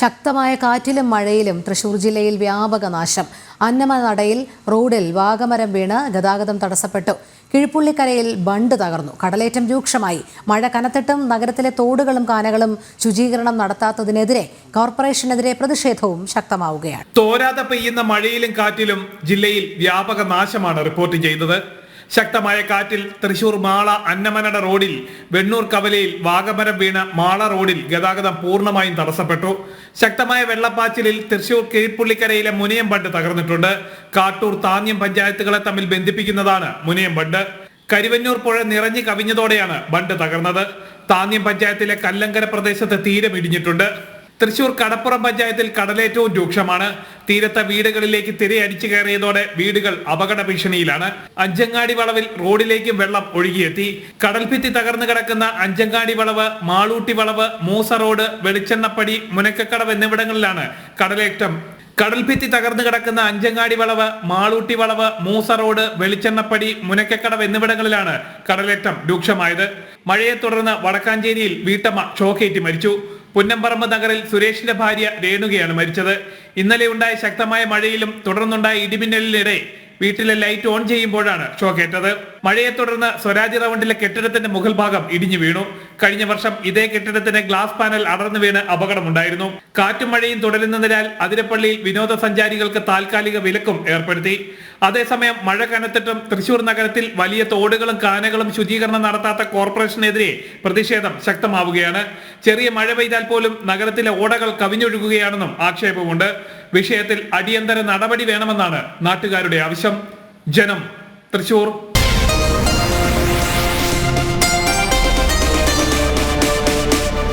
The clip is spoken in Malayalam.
ശക്തമായ കാറ്റിലും മഴയിലും തൃശൂർ ജില്ലയിൽ വ്യാപക നാശം. അന്നമനടയിൽ റോഡിൽ വാഗമരം വീണ് ഗതാഗതം തടസ്സപ്പെട്ടു. കിഴിപ്പുള്ളിക്കരയിൽ ബണ്ട് തകർന്നു. കടലേറ്റം രൂക്ഷമായി. മഴ കനത്തിട്ടും നഗരത്തിലെ തോടുകളും കാനകളും ശുചീകരണം നടത്താത്തതിനെതിരെ കോർപ്പറേഷനെതിരെ പ്രതിഷേധവും ശക്തമാവുകയാണ്. തോരാതെ പെയ്യുന്ന മഴയിലും കാറ്റിലും ജില്ലയിൽ വ്യാപക നാശമാണ് റിപ്പോർട്ട് ചെയ്തത്. ശക്തമായ കാറ്റിൽ തൃശൂർ മാള അന്നമനട റോഡിൽ വെണ്ണൂർ കവലയിൽ വാഗമരം വീണ മാള റോഡിൽ ഗതാഗതം പൂർണമായും തടസ്സപ്പെട്ടു. ശക്തമായ വെള്ളപ്പാച്ചിലിൽ തൃശൂർ കീഴ്പുള്ളിക്കരയിലെ മുനിയം ബണ്ട് തകർന്നിട്ടുണ്ട്. കാട്ടൂർ താന്യം പഞ്ചായത്തുകളെ തമ്മിൽ ബന്ധിപ്പിക്കുന്നതാണ് മുനിയം ബണ്ട്. കരുവന്നൂർ പുഴ നിറഞ്ഞു കവിഞ്ഞതോടെയാണ് ബണ്ട് തകർന്നത്. താന്യം പഞ്ചായത്തിലെ കല്ലങ്കര പ്രദേശത്ത് തീരം ഇടിഞ്ഞിട്ടുണ്ട്. തൃശൂർ കടപ്പുറം പഞ്ചായത്തിൽ കടലേറ്റവും രൂക്ഷമാണ്. തീരത്തെ വീടുകളിലേക്ക് തിരയടിച്ചു കയറിയതോടെ വീടുകൾ അപകട ഭീഷണിയിലാണ്. അഞ്ചങ്ങാടി വളവിൽ റോഡിലേക്കും വെള്ളം ഒഴുകിയെത്തി. കടൽഭിത്തി തകർന്നു കിടക്കുന്ന അഞ്ചങ്ങാടി വളവ് മാളൂട്ടി വളവ് മൂസ റോഡ് വെളിച്ചെണ്ണപ്പടി മുനക്കക്കടവ് എന്നിവിടങ്ങളിലാണ് കടലേറ്റം. കടൽഭിത്തി തകർന്നു കിടക്കുന്ന അഞ്ചങ്ങാടി വളവ് മാളൂട്ടി വളവ് മൂസ റോഡ് വെളിച്ചെണ്ണപ്പടി മുനക്കക്കടവ് എന്നിവിടങ്ങളിലാണ് കടലേറ്റം രൂക്ഷമായത്. മഴയെ തുടർന്ന് വടക്കാഞ്ചേരിയിൽ വീട്ടമ്മ ഷോക്കേറ്റ് മരിച്ചു. പുന്നമ്പറമ്പ് നഗറിൽ സുരേഷിന്റെ ഭാര്യ രേണുകയാണ് മരിച്ചത്. ഇന്നലെ ഉണ്ടായ ശക്തമായ മഴയിലും തുടർന്നുണ്ടായ ഇടിമിന്നലിനിടെ വീട്ടിലെ ലൈറ്റ് ഓൺ ചെയ്യുമ്പോഴാണ് ഷോക്കേറ്റത് മഴയെ തുടർന്ന് സ്വരാജ് റൗണ്ടിലെ കെട്ടിടത്തിന്റെ മുകൾ ഭാഗം ഇടിഞ്ഞു വീണു. കഴിഞ്ഞ വർഷം ഇതേ കെട്ടിടത്തിന്റെ ഗ്ലാസ് പാനൽ അടർന്നു വീണ് അപകടമുണ്ടായിരുന്നു. കാറ്റും മഴയും തുടരുന്നതിനാൽ അതിരപ്പള്ളിയിൽ വിനോദസഞ്ചാരികൾക്ക് താൽക്കാലിക വിലക്കും ഏർപ്പെടുത്തി. അതേസമയം മഴ കനത്തിട്ടും തൃശൂർ നഗരത്തിൽ വലിയ തോടുകളും കാനകളും ശുചീകരണം നടത്താത്ത കോർപ്പറേഷനെതിരെ പ്രതിഷേധം ശക്തമാവുകയാണ്. ചെറിയ മഴ പെയ്താൽ പോലും നഗരത്തിലെ ഓടകൾ കവിഞ്ഞൊഴുകുകയാണെന്നും ആക്ഷേപമുണ്ട്. വിഷയത്തിൽ അടിയന്തര നടപടി വേണമെന്നാണ് നാട്ടുകാരുടെ ആവശ്യം. ജനം തൃശൂർ